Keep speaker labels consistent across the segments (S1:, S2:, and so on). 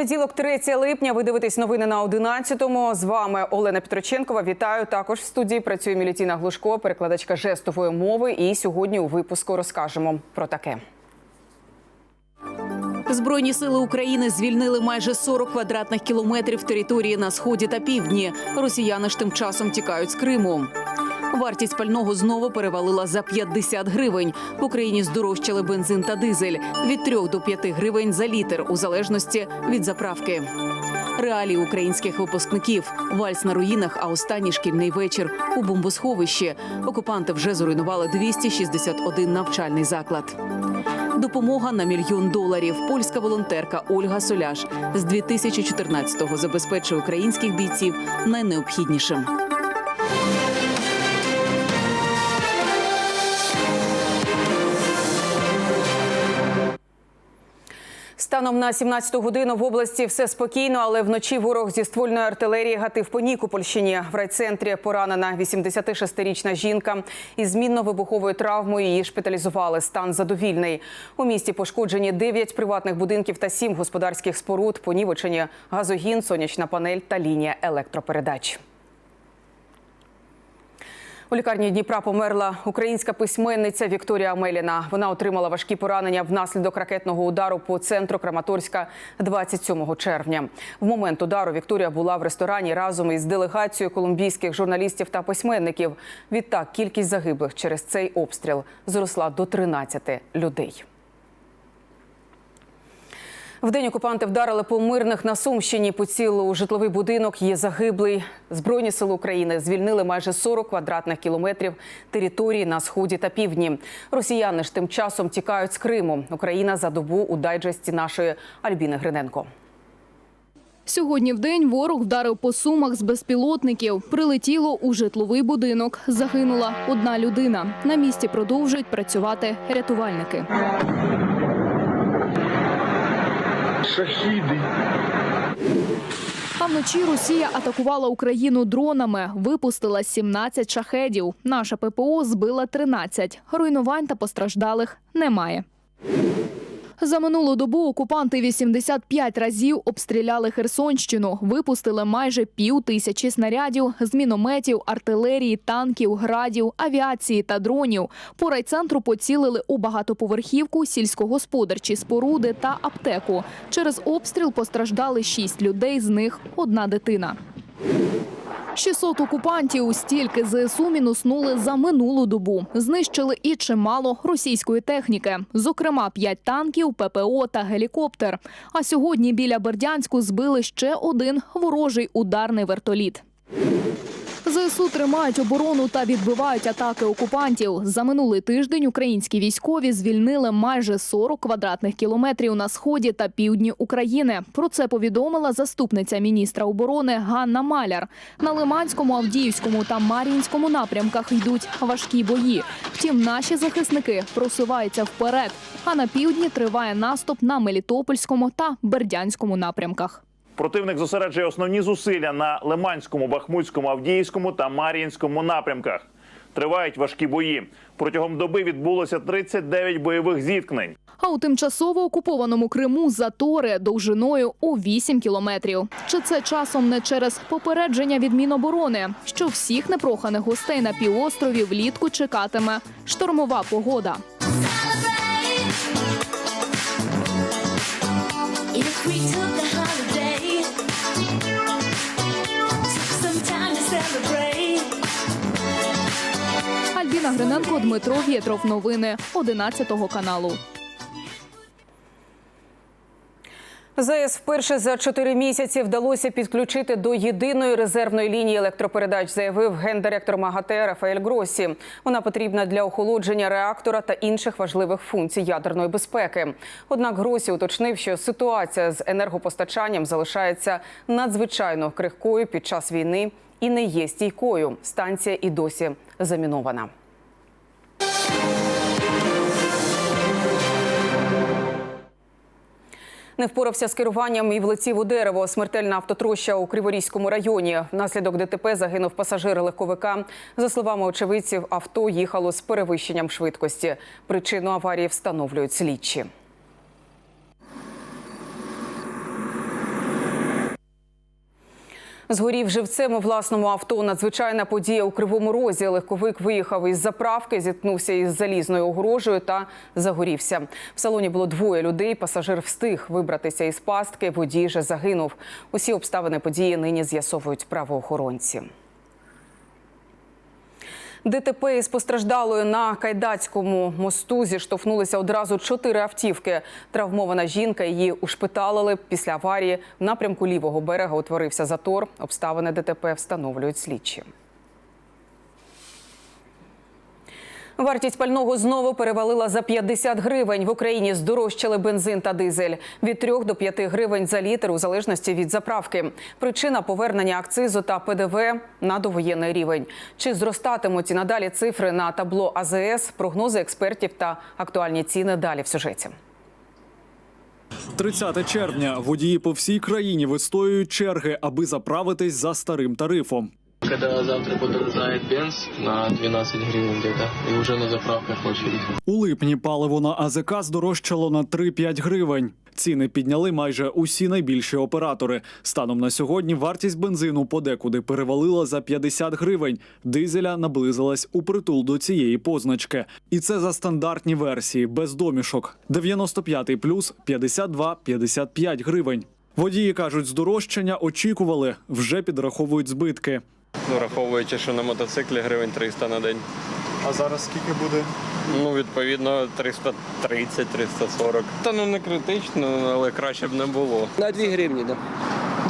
S1: Понеділок, 3 липня. Ви дивитесь новини на 11-му. З вами Олена Петроченкова. Вітаю. Також в студії працює Мілітіна Глушко, перекладачка жестової мови. І сьогодні у випуску розкажемо про таке.
S2: Збройні сили України звільнили майже 40 квадратних кілометрів території на сході та півдні. Росіяни ж тим часом тікають з Криму. Вартість пального знову перевалила за 50 гривень. В Україні здорожчали бензин та дизель від 3 до 5 гривень за літр, у залежності від заправки. Реалії українських випускників вальс на руїнах, а останній шкільний вечір у бомбосховищі. Окупанти вже зруйнували 261 навчальний заклад. Допомога на мільйон доларів. Польська волонтерка Ольга Соляш з 2014-го забезпечує українських бійців найнеобхіднішим.
S1: Станом на 17-ту годину в області все спокійно, але вночі ворог зі ствольної артилерії гатив по Нікопольщині. В райцентрі поранена 86-річна жінка із змінно-вибуховою травмою. Її шпиталізували. Стан задовільний. У місті пошкоджені 9 приватних будинків та 7 господарських споруд. Понівечені газогін, сонячна панель та лінія електропередач. У лікарні Дніпра померла українська письменниця Вікторія Меліна. Вона отримала важкі поранення внаслідок ракетного удару по центру Краматорська 27 червня. В момент удару Вікторія була в ресторані разом із делегацією колумбійських журналістів та письменників. Відтак кількість загиблих через цей обстріл зросла до 13 людей. Вдень окупанти вдарили по мирних на Сумщині. Поцілили у житловий будинок. Є загиблий. Збройні сили України звільнили майже 40 квадратних кілометрів території на сході та півдні. Росіяни ж тим часом тікають з Криму. Україна за добу у дайджесті нашої Альбіни Гриненко.
S3: Сьогодні в день ворог вдарив по сумах з безпілотників. Прилетіло у житловий будинок. Загинула одна людина. На місці продовжують працювати рятувальники.
S4: Шахіди.
S3: А вночі Росія атакувала Україну дронами. Випустила 17 шахедів. Наша ППО збила 13. Руйнувань та постраждалих немає. За минулу добу окупанти 85 разів обстріляли Херсонщину, випустили майже пів тисячі снарядів з мінометів, артилерії, танків, градів, авіації та дронів. По райцентру поцілили у багатоповерхівку, сільськогосподарчі споруди та аптеку. Через обстріл постраждали шість людей, з них одна дитина. 600 окупантів стільки ЗСУ мінуснули за минулу добу. Знищили і чимало російської техніки, зокрема 5 танків, ППО та гелікоптер. А сьогодні біля Бердянську збили ще один ворожий ударний вертоліт. ЗСУ тримають оборону та відбивають атаки окупантів. За минулий тиждень українські військові звільнили майже 40 квадратних кілометрів на сході та півдні України. Про це повідомила заступниця міністра оборони Ганна Маляр. На Лиманському, Авдіївському та Мар'їнському напрямках йдуть важкі бої. Втім, наші захисники просуваються вперед. А на півдні триває наступ на Мелітопольському та Бердянському напрямках.
S4: Противник зосереджує основні зусилля на Лиманському, Бахмутському, Авдіївському та Мар'їнському напрямках. Тривають важкі бої. Протягом доби відбулося 39 бойових зіткнень.
S3: А у тимчасово окупованому Криму затори довжиною у 8 кілометрів. Чи це часом не через попередження від Міноборони, що всіх непроханих гостей на півострові влітку чекатиме штормова погода?
S5: If we took
S3: Альбіна Гриненко, Дмитро Вєтров. Новини 11 каналу.
S1: ЗС вперше за чотири місяці вдалося підключити до єдиної резервної лінії електропередач, заявив гендиректор МАГАТЕ Рафаель Гросі. Вона потрібна для охолодження реактора та інших важливих функцій ядерної безпеки. Однак Гросі уточнив, що ситуація з енергопостачанням залишається надзвичайно крихкою під час війни і не є стійкою. Станція і досі замінована. Не впорався з керуванням і влетів у дерево. Смертельна автотроща у Криворізькому районі. Внаслідок ДТП загинув пасажир легковика. За словами очевидців, авто їхало з перевищенням швидкості. Причину аварії встановлюють слідчі. Згорів живцем у власному авто. Надзвичайна подія у Кривому Розі. Легковик виїхав із заправки, зіткнувся із залізною огорожею та загорівся. В салоні було двоє людей. Пасажир встиг вибратися із пастки. Водій же загинув. Усі обставини події нині з'ясовують правоохоронці. ДТП із постраждалою на Кайдацькому мосту зіштовхнулися одразу чотири автівки. Травмована жінка її ушпиталили. Після аварії в напрямку лівого берега утворився затор. Обставини ДТП встановлюють слідчі. Вартість пального знову перевалила за 50 гривень. В Україні здорожчали бензин та дизель від 3 до 5 гривень за літр у залежності від заправки. Причина повернення акцизу та ПДВ на довоєнний рівень. Чи зростатимуть і надалі цифри на табло АЗС, прогнози експертів та актуальні ціни далі в сюжеті.
S6: 30 червня водії по всій країні вистоюють черги, аби заправитись за старим тарифом.
S7: Когда завтра подорожает бенз на 12 гривен где-то, и уже на заправках очередь.
S6: У липні паливо на АЗК здорожчало на 3-5 гривень. Ціни підняли майже усі найбільші оператори. Станом на сьогодні вартість бензину подекуди перевалила за 50 гривень. Дизеля наблизилась у притул до цієї позначки. І це за стандартні версії без домішок. 95 плюс 52-55 гривень. Водії кажуть, здорожчання очікували, вже підраховують збитки.
S7: Ну, враховуючи, що на мотоциклі гривень 300 на день.
S6: А зараз скільки буде?
S7: Ну, відповідно, 330-340. Та ну не критично, але краще б не було.
S8: На 2 гривні, да.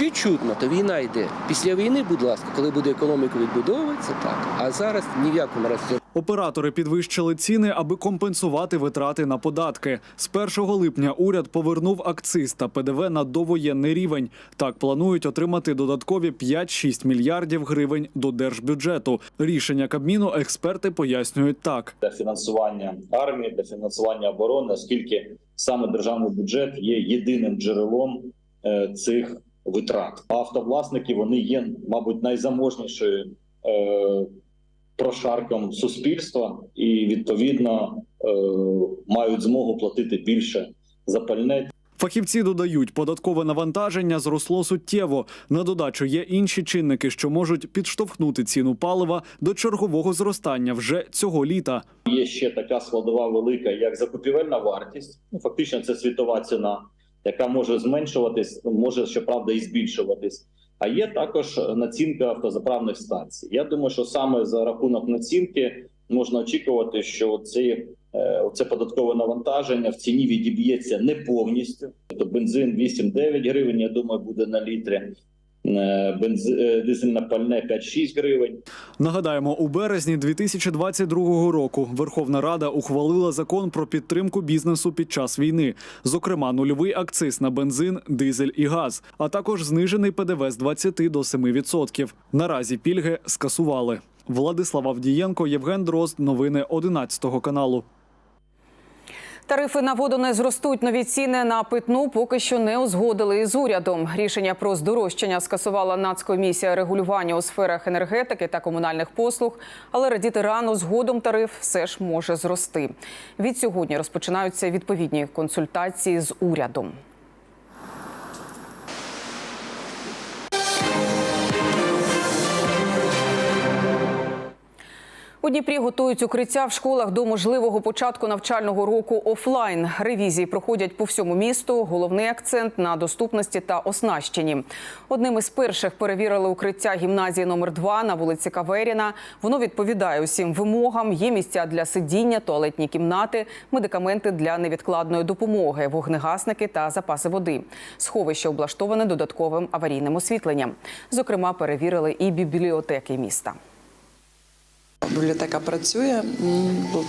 S8: Відчутно, то війна йде. Після війни, будь ласка, коли буде економіка відбудовуватися, так. А зараз ні в якому разі.
S6: Оператори підвищили ціни, аби компенсувати витрати на податки. З 1 липня уряд повернув акциз та ПДВ на довоєнний рівень. Так планують отримати додаткові 5-6 мільярдів гривень до держбюджету. Рішення Кабміну експерти пояснюють так.
S9: для фінансування армії, для фінансування оборони, оскільки саме державний бюджет є єдиним джерелом е, цих витрат. Автовласники вони є, мабуть, найзаможнішою е, прошарком суспільства і відповідно е, мають змогу платити більше за пальне.
S6: Фахівці додають, податкове навантаження зросло суттєво. На додачу є інші чинники, що можуть підштовхнути ціну палива до чергового зростання вже цього літа.
S9: Є ще така складова велика, як закупівельна вартість. Ну, фактично, це світова ціна, яка може зменшуватись, може щоправда і збільшуватись. А є також націнка автозаправних станцій. Я думаю, що саме за рахунок націнки можна очікувати, що ці, е, це податкове навантаження в ціні відіб'ється не повністю. Тобто бензин 8-9 гривень, я думаю, буде на літрі. Е, е, Дизельне пальне 5-6 гривень.
S6: Нагадаємо, у березні 2022 року Верховна Рада ухвалила закон про підтримку бізнесу під час війни, зокрема, нульовий акциз на бензин, дизель і газ, а також знижений ПДВ з 20 до 7%. Наразі пільги скасували. Владислав Авдієнко, Євген Дрозд. Новини 11 каналу.
S1: Тарифи на воду не зростуть. Нові ціни на питну поки що не узгодили із урядом. Рішення про здорожчання скасувала Нацкомісія регулювання у сферах енергетики та комунальних послуг. Але радіти рано згодом тариф все ж може зрости. Від сьогодні розпочинаються відповідні консультації з урядом. У Дніпрі готують укриття в школах до можливого початку навчального року офлайн. Ревізії проходять по всьому місту. Головний акцент на доступності та оснащенні. Одним із перших перевірили укриття гімназії номер 2 на вулиці Каверіна. Воно відповідає усім вимогам. Є місця для сидіння, туалетні кімнати, медикаменти для невідкладної допомоги, вогнегасники та запаси води. Сховище облаштоване додатковим аварійним освітленням. Зокрема, перевірили і бібліотеки міста.
S10: Бібліотека працює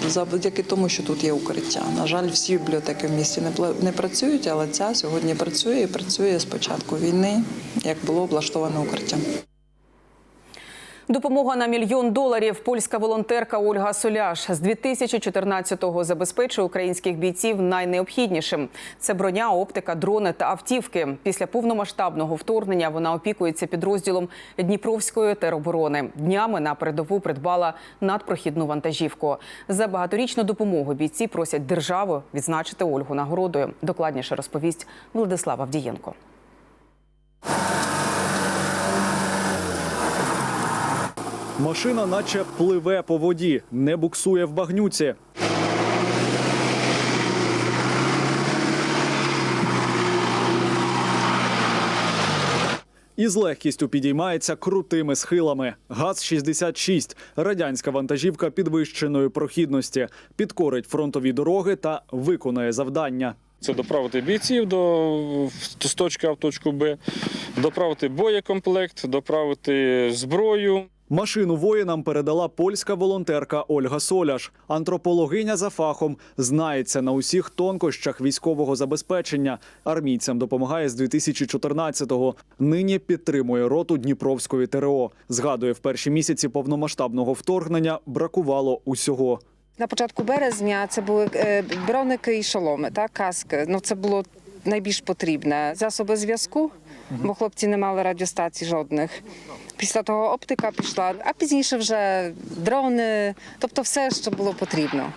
S10: завдяки тому, що тут є укриття. На жаль, всі бібліотеки в місті не працюють, але ця сьогодні працює і працює з початку війни, як було облаштоване укриття.
S1: Допомога на мільйон доларів. Польська волонтерка Ольга Соляш з 2014-го забезпечує українських бійців найнеобхіднішим. Це броня, оптика, дрони та автівки. Після повномасштабного вторгнення вона опікується підрозділом Дніпровської тероборони. Днями на передову придбала надпрохідну вантажівку. За багаторічну допомогу бійці просять державу відзначити Ольгу нагородою. Докладніше розповість Владислав Авдієнко.
S6: Машина наче пливе по воді, не буксує в багнюці. І з легкістю підіймається крутими схилами. ГАЗ-66 – радянська вантажівка підвищеної прохідності, підкорить фронтові дороги та виконає завдання.
S11: Це доправити бійців до з точки А в точку Б, доправити боєкомплект, доправити зброю.
S6: Машину воїнам передала польська волонтерка Ольга Соляш. Антропологиня за фахом знається на усіх тонкощах військового забезпечення. Армійцям допомагає з 2014-го. Нині підтримує роту Дніпровської ТРО. Згадує, в перші місяці повномасштабного вторгнення бракувало усього.
S12: На початку березня це були е, броники і шоломи, так, каски. Ну це було найбільш потрібне. Засоби зв'язку, бо хлопці не мали радіостацій жодних. Після того оптика пішла, а пізніше вже дрони, тобто все, що було потрібно.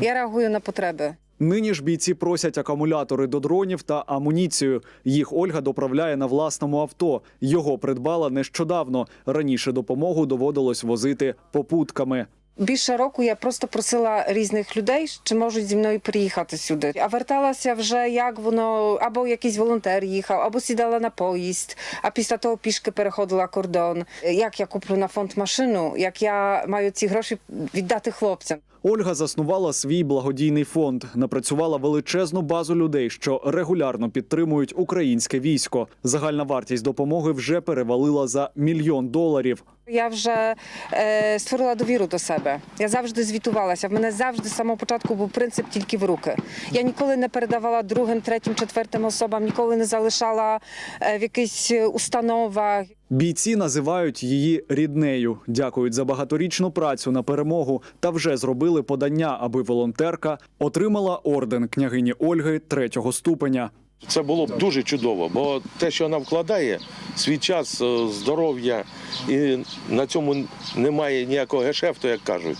S12: Я реагую на потреби.
S6: Нині ж бійці просять акумулятори до дронів та амуніцію. Їх Ольга доправляє на власному авто. Його придбала нещодавно. Раніше допомогу доводилось возити попутками.
S12: Більше року я просто просила різних людей, чи можуть зі мною приїхати сюди. А верталася вже як воно, або якийсь волонтер їхав, або сідала на поїзд, а після того пішки переходила кордон. Як я куплю на фонд машину, як я маю ці гроші віддати хлопцям.
S6: Ольга заснувала свій благодійний фонд, напрацювала величезну базу людей, що регулярно підтримують українське військо. Загальна вартість допомоги вже перевалила за мільйон доларів.
S12: Я вже е, створила довіру до себе. Я завжди звітувалася. В мене завжди з самого початку був принцип тільки в руки. Я ніколи не передавала другим, третім, четвертим особам, ніколи не залишала е, в якихось установах.
S6: Бійці називають її ріднею, дякують за багаторічну працю на перемогу та вже зробили подання, аби волонтерка отримала орден княгині Ольги третього ступеня.
S13: Це було б дуже чудово, бо те, що вона вкладає, свій час, е, здоров'я, і на цьому немає ніякого гешефту, як кажуть,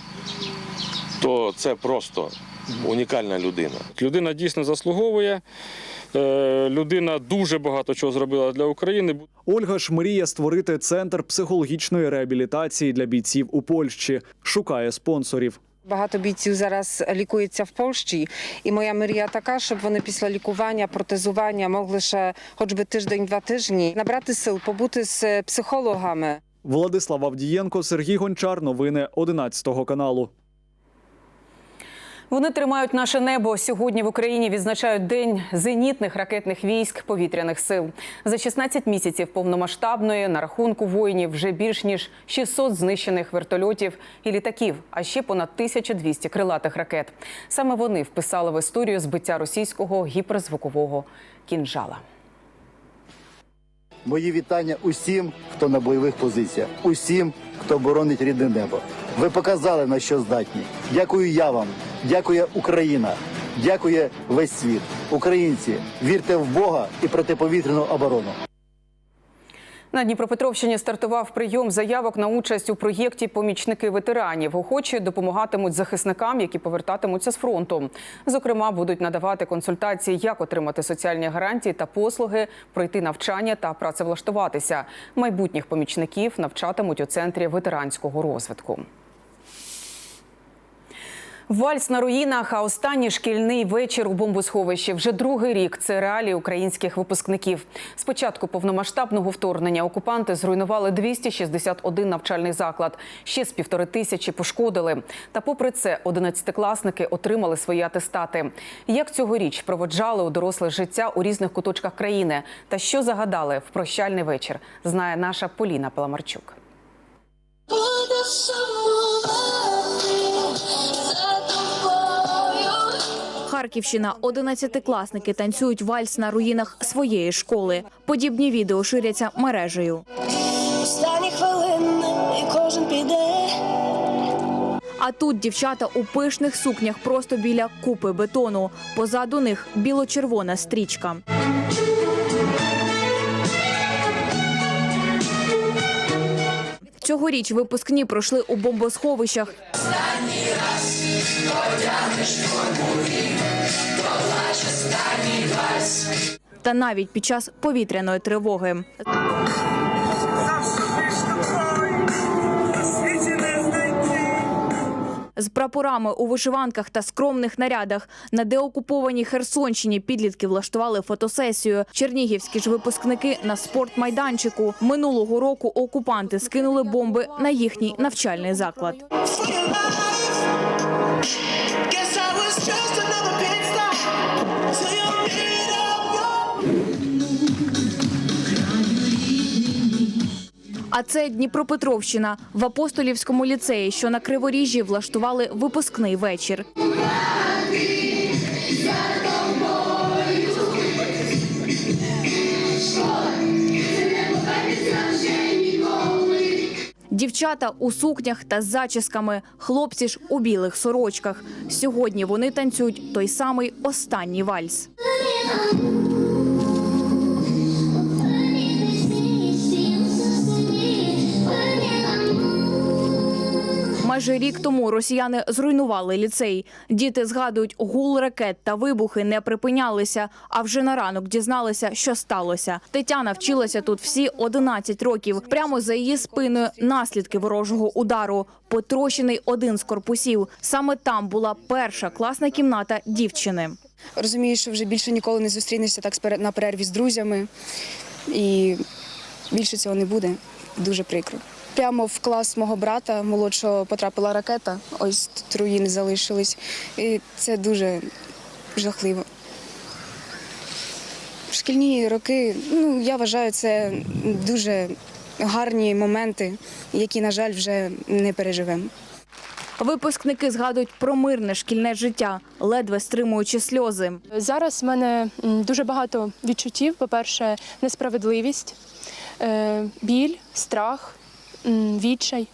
S13: то це просто унікальна людина.
S11: Людина дійсно заслуговує. Е, Людина дуже багато чого зробила для України.
S6: Ольга ж мріє створити центр психологічної реабілітації для бійців у Польщі, шукає спонсорів.
S12: Багато бійців зараз лікується в Польщі, і моя мрія така, щоб вони після лікування, протезування могли ще хоч би тиждень-два тижні набрати сил, побути з психологами.
S6: Владислав Авдієнко, Сергій Гончар. Новини 11 каналу.
S1: Вони тримають наше небо. Сьогодні в Україні відзначають день зенітних ракетних військ повітряних сил. За 16 місяців повномасштабної на рахунку воїнів вже більш ніж 600 знищених вертольотів і літаків, а ще понад 1200 крилатих ракет. Саме вони вписали в історію збиття російського гіперзвукового кінжала.
S14: Мої вітання усім, хто на бойових позиціях, усім, хто боронить рідне небо. Ви показали на що здатні. Дякую я вам, дякує Україна, дякує весь світ. Українці, вірте в Бога і протиповітряну оборону.
S1: На Дніпропетровщині стартував прийом заявок на участь у проєкті Помічники ветеранів. Охочі допомагатимуть захисникам, які повертатимуться з фронту. Зокрема, будуть надавати консультації, як отримати соціальні гарантії та послуги, пройти навчання та працевлаштуватися. Майбутніх помічників навчатимуть у центрі ветеранського розвитку. Вальс на руїнах, а останній шкільний вечір у бомбосховищі. Вже другий рік це реалії українських випускників. З початку повномасштабного вторгнення окупанти зруйнували 261 навчальний заклад. Ще з півтори тисячі пошкодили. Та попри це, одинадцятикласники отримали свої атестати. Як цьогоріч проводжали у доросле життя у різних куточках країни та що загадали в прощальний вечір, знає наша Поліна Паламарчук.
S15: Харківщина. Одинадцятикласники танцюють вальс на руїнах своєї школи. Подібні відео ширяться мережею.
S5: Останні хвилини, і кожен піде.
S15: А тут дівчата у пишних сукнях просто біля купи бетону. Позаду них біло-червона стрічка. Цьогоріч випускні пройшли у бомбосховищах. Та навіть під час повітряної тривоги. З прапорами у вишиванках та скромних нарядах на деокупованій Херсонщині підлітки влаштували фотосесію. Чернігівські ж випускники на спортмайданчику. Минулого року окупанти скинули бомби на їхній навчальний заклад. Це Дніпропетровщина в Апостолівському ліцеї, що на Криворіжжі влаштували випускний вечір. Дівчата у сукнях та з зачісками, хлопці ж у білих сорочках. Сьогодні вони танцюють той самий останній вальс. Майже рік тому росіяни зруйнували ліцей. Діти згадують, гул ракет та вибухи не припинялися. А вже на ранок дізналися, що сталося. Тетяна вчилася тут всі 11 років. Прямо за її спиною наслідки ворожого удару. Потрощений один з корпусів. Саме там була перша класна кімната дівчини.
S4: Розумієш, що вже більше ніколи не зустрінешся так на перерві з друзями. І більше цього не буде. Дуже прикро. Прямо в клас мого брата молодшого потрапила ракета. Ось тут руїни залишились. І це дуже жахливо. Шкільні роки, ну я вважаю, це дуже гарні моменти, які, на жаль, вже не переживемо.
S15: Випускники згадують про мирне шкільне життя, ледве стримуючи сльози.
S16: Зараз в мене дуже багато відчуттів. По-перше, несправедливість, е, біль, страх, відчай.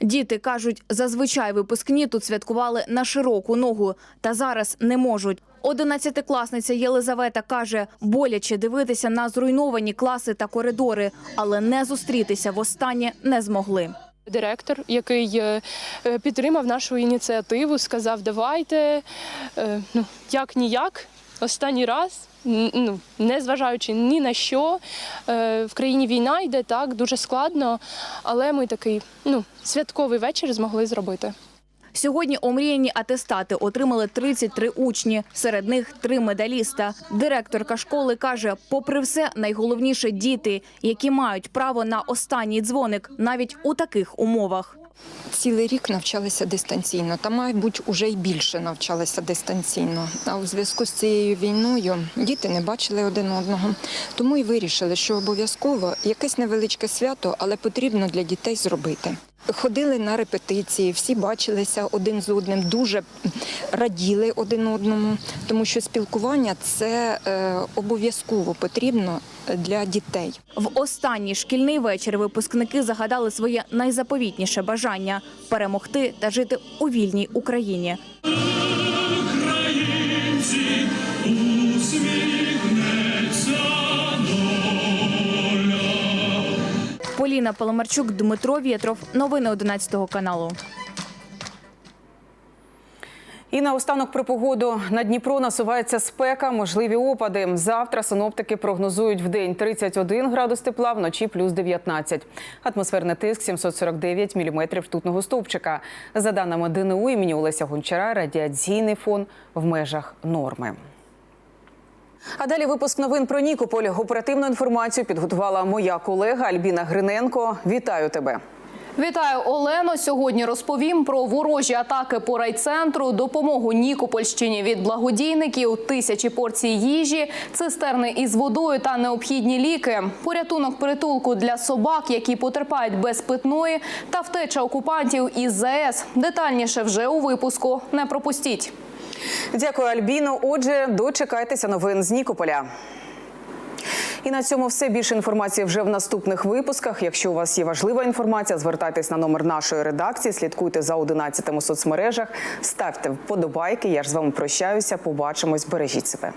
S15: Діти кажуть, зазвичай випускні тут святкували на широку ногу, та зараз не можуть. Одинадцятикласниця Єлизавета каже, боляче дивитися на зруйновані класи та коридори, але не зустрітися востаннє не змогли.
S16: Директор, який е, е, підтримав нашу ініціативу, сказав: давайте е, ну як ніяк, останній раз. Ну, зважаючи ні на що, Е, в країні війна йде так, дуже складно, але ми такий ну, святковий вечір змогли зробити.
S15: Сьогодні омріяні атестати отримали 33 учні, серед них три медаліста. Директорка школи каже, попри все, найголовніше діти, які мають право на останній дзвоник навіть у таких умовах.
S17: Цілий рік навчалися дистанційно, та, мабуть, уже й більше навчалися дистанційно. А у зв'язку з цією війною діти не бачили один одного. Тому і вирішили, що обов'язково якесь невеличке свято, але потрібно для дітей зробити. Ходили на репетиції, всі бачилися один з одним, дуже раділи один одному, тому що спілкування це е, обов'язково потрібно для дітей.
S15: В останній шкільний вечір випускники загадали своє найзаповітніше бажання перемогти та жити у вільній Україні. Поліна Паламарчук, Дмитро Вєтров. Новини 11 каналу.
S1: І наостанок про погоду на Дніпро насувається спека, можливі опади. Завтра синоптики прогнозують в день 31 градус тепла, вночі плюс 19. Атмосферний тиск 749 міліметрів ртутного стовпчика. За даними ДНУ імені Олеся Гончара, радіаційний фон в межах норми. А далі випуск новин про Нікополь. Оперативну інформацію підготувала моя колега Альбіна Гриненко. Вітаю тебе.
S3: Вітаю, Олено. Сьогодні розповім про ворожі атаки по райцентру, допомогу Нікопольщині від благодійників, тисячі порцій їжі, цистерни із водою та необхідні ліки, порятунок притулку для собак, які потерпають без питної, та втеча окупантів із ЗАЕС. Детальніше вже у випуску. Не пропустіть.
S1: Дякую, Альбіно. Отже, дочекайтеся новин з Нікополя. І на цьому все більше інформації вже в наступних випусках. Якщо у вас є важлива інформація, звертайтесь на номер нашої редакції, слідкуйте за 11 у соцмережах, ставте вподобайки. Я ж з вами прощаюся. Побачимось, бережіть себе.